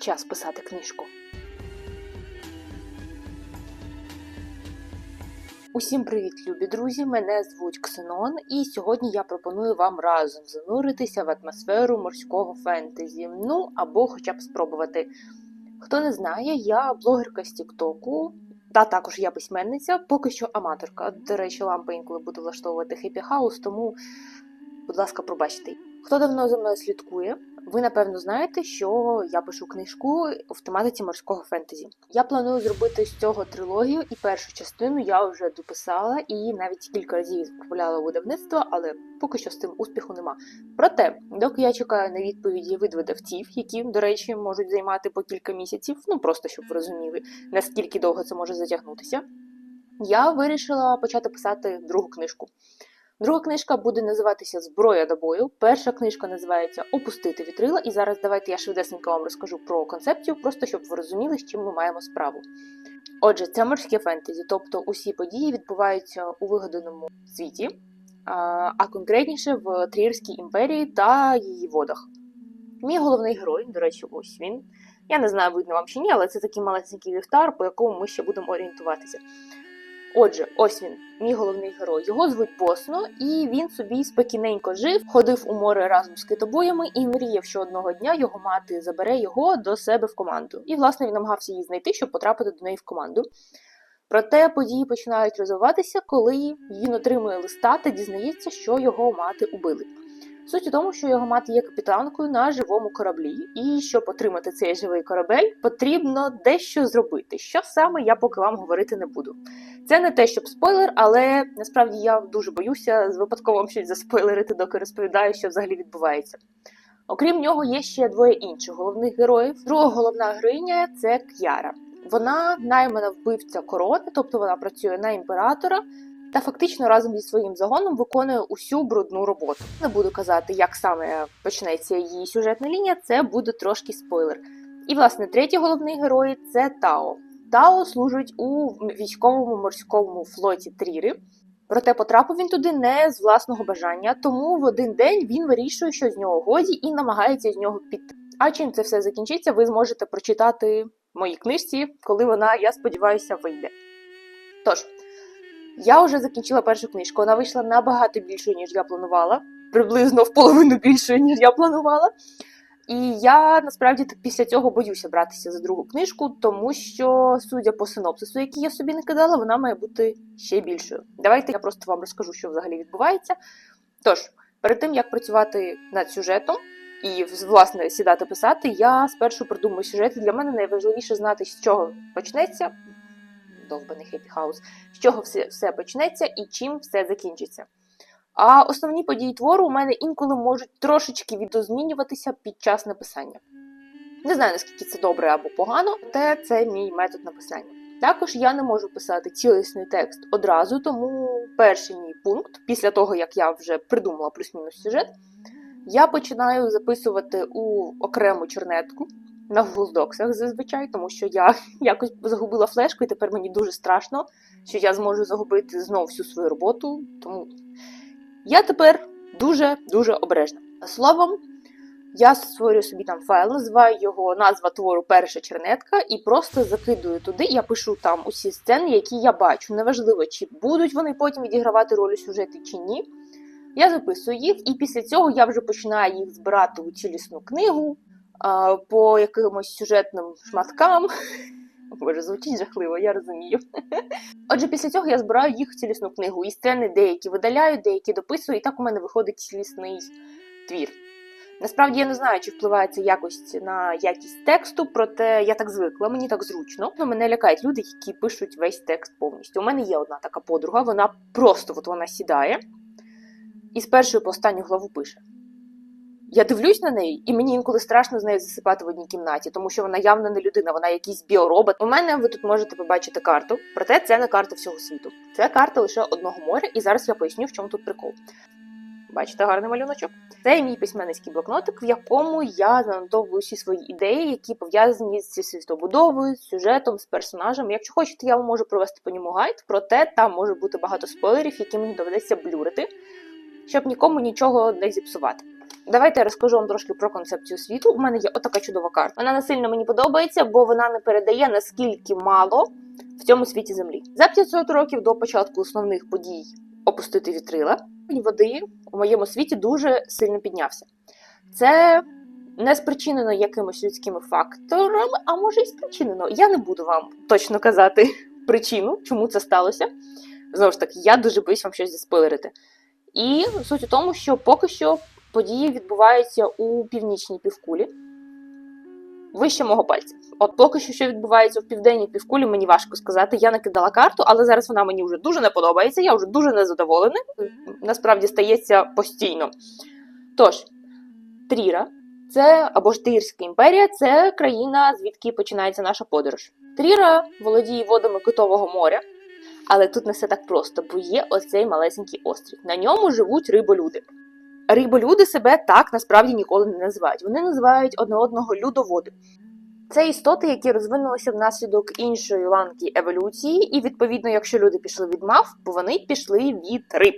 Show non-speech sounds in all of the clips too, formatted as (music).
час писати книжку. Усім привіт, любі друзі! Мене звуть Ксенон, і сьогодні я пропоную вам разом зануритися в атмосферу морського фентезі. Ну або хоча б спробувати. Хто не знає, я блогерка з Тіктоку, та також я письменниця, поки що аматорка. До речі, лампа інколи буду влаштовувати хеппі хаус, тому, будь ласка, пробачте. Хто давно за мною слідкує, ви напевно знаєте, що я пишу книжку в тематиці морського фентезі. Я планую зробити з цього трилогію, і першу частину я вже дописала і навіть кілька разів відправляла видавництво, але поки що з цим успіху нема. Проте, доки я чекаю на відповіді від видавців, які, до речі, можуть займати по кілька місяців, ну просто щоб ви розуміли, наскільки довго це може затягнутися, я вирішила почати писати другу книжку. Друга книжка буде називатися Зброя до бою. Перша книжка називається Опустити вітрила. І зараз давайте я швидесенько вам розкажу про концепцію, просто щоб ви розуміли, з чим ми маємо справу. Отже, це морське фентезі, тобто усі події відбуваються у вигаданому світі, а конкретніше в Трієрській імперії та її водах. Мій головний герой, до речі, ось він. Я не знаю, видно вам чи ні, але це такий малесенький вівтар, по якому ми ще будемо орієнтуватися. Отже, ось він, мій головний герой. Його звуть Посно, і він собі спокійненько жив, ходив у море разом з китобоями і мріяв, що одного дня його мати забере його до себе в команду. І, власне, він намагався її знайти, щоб потрапити до неї в команду. Проте події починають розвиватися, коли він отримує листа та дізнається, що його мати убили. Суть у тому, що його мати є капітанкою на живому кораблі, і щоб отримати цей живий корабель, потрібно дещо зробити. Що саме я поки вам говорити не буду. Це не те, щоб спойлер, але насправді я дуже боюся з випадково щось заспойлерити, доки розповідаю, що взагалі відбувається. Окрім нього, є ще двоє інших головних героїв. Друга головна героїня це К'яра. Вона наймана вбивця корони, тобто вона працює на імператора та фактично разом зі своїм загоном виконує усю брудну роботу. Не буду казати, як саме почнеться її сюжетна лінія, це буде трошки спойлер. І, власне, третій головний герой це Тао. Тао служить у військовому морському флоті Тріри. Проте потрапив він туди не з власного бажання, тому в один день він вирішує, що з нього годі, і намагається з нього піти. А чим це все закінчиться, ви зможете прочитати в моїй книжці, коли вона, я сподіваюся, вийде. Тож, я вже закінчила першу книжку. Вона вийшла набагато більшою, ніж я планувала, приблизно в половину більшою, ніж я планувала. І я насправді після цього боюся братися за другу книжку, тому що, судя по синопсису, який я собі не кидала, вона має бути ще більшою. Давайте я просто вам розкажу, що взагалі відбувається. Тож, перед тим як працювати над сюжетом і власне сідати писати, я спершу придумаю сюжет. Для мене найважливіше знати, з чого почнеться довбаний хеппі хаус, з чого все, все почнеться і чим все закінчиться. А основні події твору у мене інколи можуть трошечки відозмінюватися під час написання. Не знаю, наскільки це добре або погано, але це мій метод написання. Також я не можу писати цілісний текст одразу, тому перший мій пункт, після того як я вже придумала плюс-мінус сюжет, я починаю записувати у окрему чернетку на гуздоксах зазвичай, тому що я (laughs) якось загубила флешку, і тепер мені дуже страшно, що я зможу загубити знову всю свою роботу. Тому я тепер дуже-дуже обережна. Словом, я створюю собі там файл, називаю його назва твору Перша чернетка, і просто закидую туди. Я пишу там усі сцени, які я бачу. Неважливо, чи будуть вони потім відігравати роль у сюжеті чи ні. Я записую їх, і після цього я вже починаю їх збирати у цілісну книгу по якимось сюжетним шматкам. Боже, звучить жахливо, я розумію. (laughs) Отже, після цього я збираю їх в цілісну книгу. І сцени деякі видаляю, деякі дописую, і так у мене виходить цілісний твір. Насправді я не знаю, чи впливає це якось на якість тексту, проте я так звикла, мені так зручно. Ну, Мене лякають люди, які пишуть весь текст повністю. У мене є одна така подруга, вона просто от вона сідає і з першої по останню главу пише. Я дивлюсь на неї, і мені інколи страшно з нею засипати в одній кімнаті, тому що вона явно не людина, вона якийсь біоробот. У мене ви тут можете побачити карту, проте це не карта всього світу. Це карта лише одного моря, і зараз я поясню, в чому тут прикол. Бачите, гарний малюночок. Це мій письменницький блокнотик, в якому я занотовую всі свої ідеї, які пов'язані з світобудовою, з сюжетом, з персонажем. Якщо хочете, я вам можу провести по ньому гайд, проте там може бути багато спойлерів, які мені доведеться блюрити, щоб нікому нічого не зіпсувати. Давайте я розкажу вам трошки про концепцію світу. У мене є отака чудова карта. Вона не сильно мені подобається, бо вона не передає наскільки мало в цьому світі землі. За 500 років до початку основних подій опустити вітрила. Води у моєму світі дуже сильно піднявся. Це не спричинено якимось людськими факторами, а може і спричинено. Я не буду вам точно казати (laughs) причину, чому це сталося. Знову ж таки, я дуже боюсь вам щось заспойлерити. І суть у тому, що поки що події відбуваються у північній півкулі, вище мого пальця. От поки що, що відбувається в південній півкулі, мені важко сказати. Я накидала карту, але зараз вона мені вже дуже не подобається. Я вже дуже незадоволена. Насправді стається постійно. Тож, Тріра, це або ж Трірська імперія, це країна, звідки починається наша подорож. Тріра володіє водами Китового моря, але тут не все так просто, бо є оцей малесенький острів. На ньому живуть риболюди. Риболюди себе так насправді ніколи не називають. Вони називають одне одного людоводи. Це істоти, які розвинулися внаслідок іншої ланки еволюції, і відповідно, якщо люди пішли від мав, то вони пішли від риб.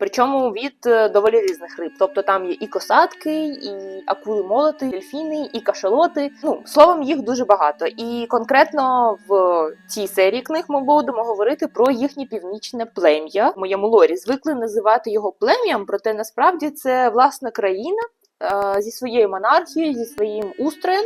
Причому від е, доволі різних риб. Тобто там є і косатки, і акули молоти, дельфіни, і кашалоти. Ну, словом, їх дуже багато. І конкретно в цій серії книг ми будемо говорити про їхнє північне плем'я. В моєму лорі звикли називати його плем'ям, проте насправді це власна країна е, зі своєю монархією, зі своїм устроєм.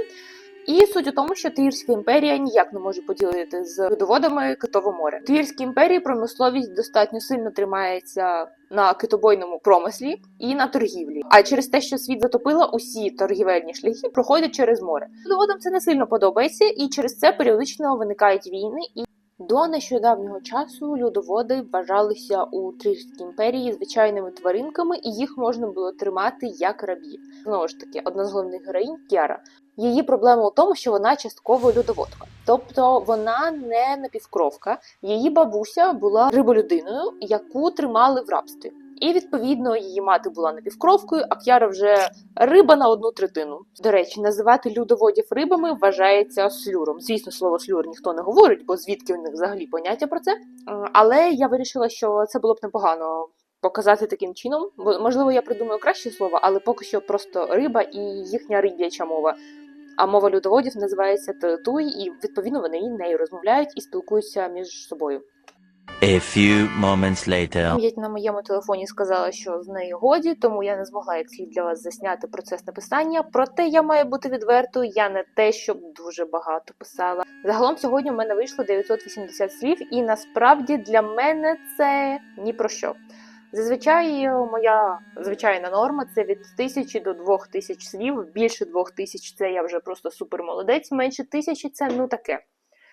І суть у тому, що Тирська імперія ніяк не може поділити з людоводами Китове море. В імперії промисловість достатньо сильно тримається на китобойному промислі і на торгівлі. А через те, що світ затопило, усі торгівельні шляхи проходять через море. Людоводам це не сильно подобається, і через це періодично виникають війни. І до нещодавнього часу людоводи вважалися у Трирській імперії звичайними тваринками, і їх можна було тримати як рабів. Знову ж таки, одна з головних героїнь Кіара. Її проблема у тому, що вона частково людоводка, тобто вона не напівкровка. Її бабуся була риболюдиною, яку тримали в рабстві. І відповідно її мати була напівкровкою, а К'яра вже риба на одну третину. До речі, називати людоводів рибами вважається слюром. Звісно, слово слюр ніхто не говорить, бо звідки у них взагалі поняття про це. Але я вирішила, що це було б непогано показати таким чином. Можливо я придумаю краще слово, але поки що просто риба і їхня риб'яча мова. А мова людоводів називається Теотуй, і відповідно вони нею розмовляють і спілкуються між собою. A few moments later. Пам'ять на моєму телефоні сказала, що з нею годі, тому я не змогла як слід для вас засняти процес написання. Проте я маю бути відвертою, я не те, щоб дуже багато писала. Загалом сьогодні в мене вийшло 980 слів, і насправді для мене це ні про що. Зазвичай моя звичайна норма це від 1000 до 2000 слів. Більше 2000 це я вже просто супер молодець, менше 1000 це ну таке.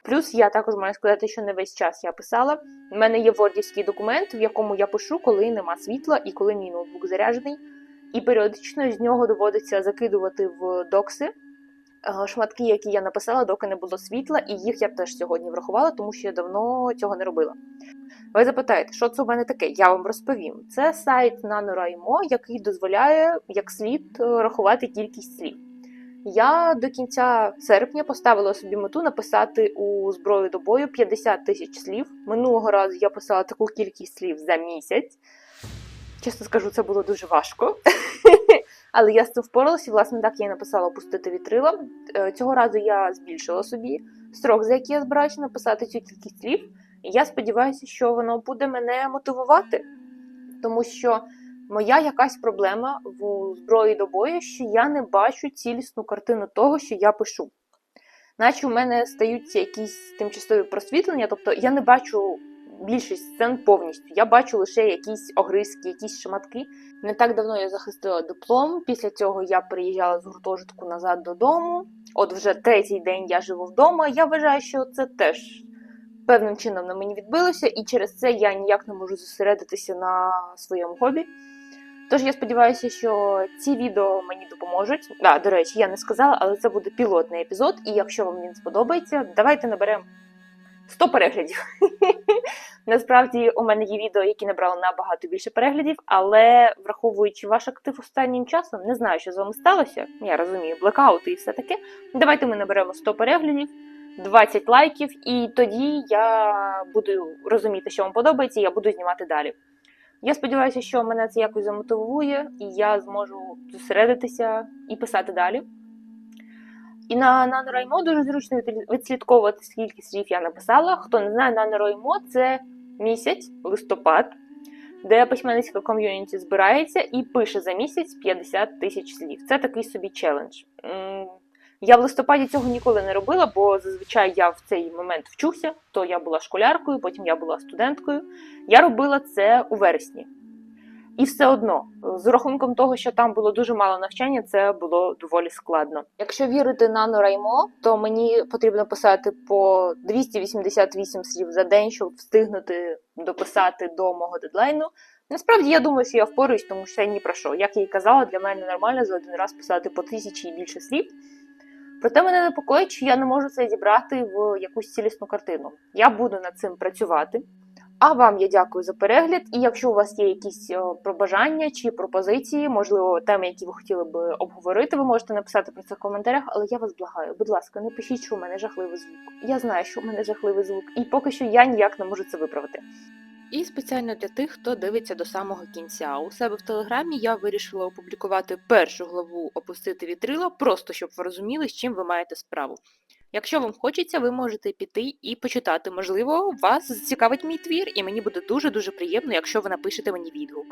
Плюс я також маю сказати, що не весь час я писала. У мене є вордівський документ, в якому я пишу, коли нема світла і коли мій ноутбук заряджений. І періодично з нього доводиться закидувати в докси е, шматки, які я написала, доки не було світла, і їх я б теж сьогодні врахувала, тому що я давно цього не робила. Ви запитаєте, що це у мене таке? Я вам розповім. Це сайт NaNoWriMo, який дозволяє як слід е, рахувати кількість слів. Я до кінця серпня поставила собі мету написати у зброю до бою 50 тисяч слів. Минулого разу я писала таку кількість слів за місяць. Чесно скажу, це було дуже важко. (laughs) Але я з цим впоралася, і, власне, так я і написала опустити вітрила. Е, Цього разу я збільшила собі строк, за який я збираюся написати цю кількість слів. І я сподіваюся, що воно буде мене мотивувати. Тому що моя якась проблема в зброї до бою, що я не бачу цілісну картину того, що я пишу. Наче у мене стаються якісь тимчасові просвітлення, тобто я не бачу більшість сцен повністю. Я бачу лише якісь огризки, якісь шматки. Не так давно я захистила диплом. Після цього я приїжджала з гуртожитку назад додому. От вже третій день я живу вдома. Я вважаю, що це теж певним чином на мені відбилося, і через це я ніяк не можу зосередитися на своєму хобі. Тож я сподіваюся, що ці відео мені допоможуть. Да, до речі, я не сказала, але це буде пілотний епізод, і якщо вам він сподобається, давайте наберемо 100 переглядів. (laughs) Насправді у мене є відео, які набрали набагато більше переглядів, але враховуючи ваш актив останнім часом, не знаю, що з вами сталося. Я розумію, блекаути і все таке. Давайте ми наберемо 100 переглядів. 20 лайків, і тоді я буду розуміти, що вам подобається, і я буду знімати далі. Я сподіваюся, що мене це якось замотивує, і я зможу зосередитися і писати далі. І на NaNoWriMo дуже зручно відслідковувати, скільки слів я написала. Хто не знає, NaNoWriMo – це місяць, листопад, де письменницька ком'юніті збирається і пише за місяць 50 тисяч слів. Це такий собі челендж. Я в листопаді цього ніколи не робила, бо зазвичай я в цей момент вчуся, то я була школяркою, потім я була студенткою. Я робила це у вересні. І все одно, з рахунком того, що там було дуже мало навчання, це було доволі складно. Якщо вірити на NaNoWriMo, то мені потрібно писати по 288 слів за день, щоб встигнути дописати до мого дедлайну. Насправді я думаю, що я впораюсь, тому що я ні про що. Як я й казала, для мене нормально за один раз писати по тисячі і більше слів. Проте мене непокоїть, що я не можу це зібрати в якусь цілісну картину. Я буду над цим працювати. А вам я дякую за перегляд. І якщо у вас є якісь е, побажання чи пропозиції, можливо, теми, які ви хотіли би обговорити, ви можете написати про це в коментарях. Але я вас благаю, будь ласка, не пишіть, що у мене жахливий звук. Я знаю, що у мене жахливий звук, і поки що я ніяк не можу це виправити. І спеціально для тих, хто дивиться до самого кінця. У себе в телеграмі я вирішила опублікувати першу главу опустити вітрила, просто щоб ви розуміли, з чим ви маєте справу. Якщо вам хочеться, ви можете піти і почитати. Можливо, вас зацікавить мій твір, і мені буде дуже дуже приємно, якщо ви напишете мені відгук.